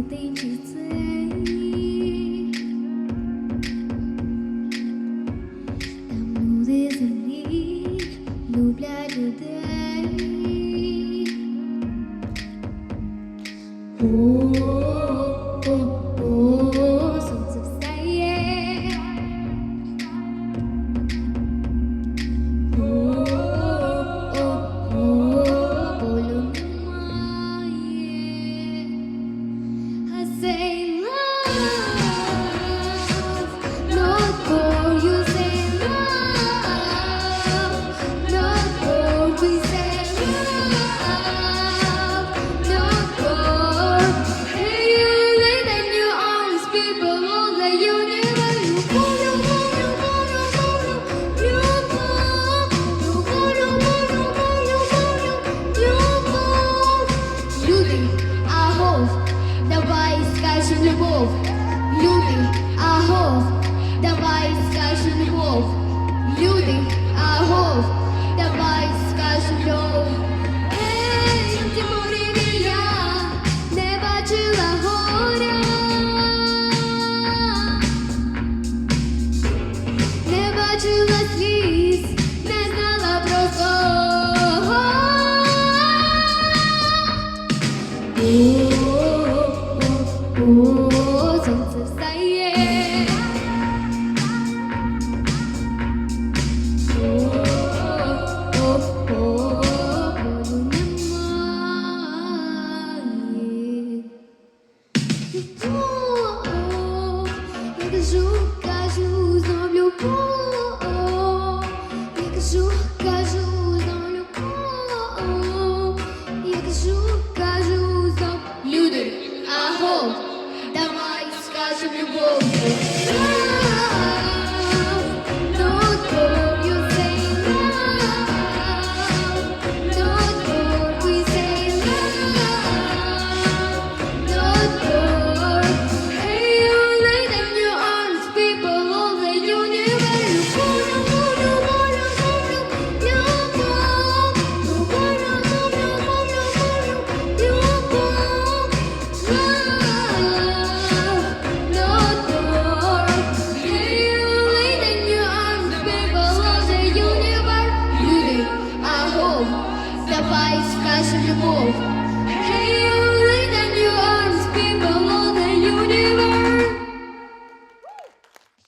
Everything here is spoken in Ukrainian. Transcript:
дитинчий цей. Там люди землі люблять людей. Скажем любов, люди, агов, давай скажем любов, люди, агов, давай скажем любов. Ей, Тимурі, я не бачила горя. Не бачила сліз, кажу, кажу, знов любов. Я кажу, кажу,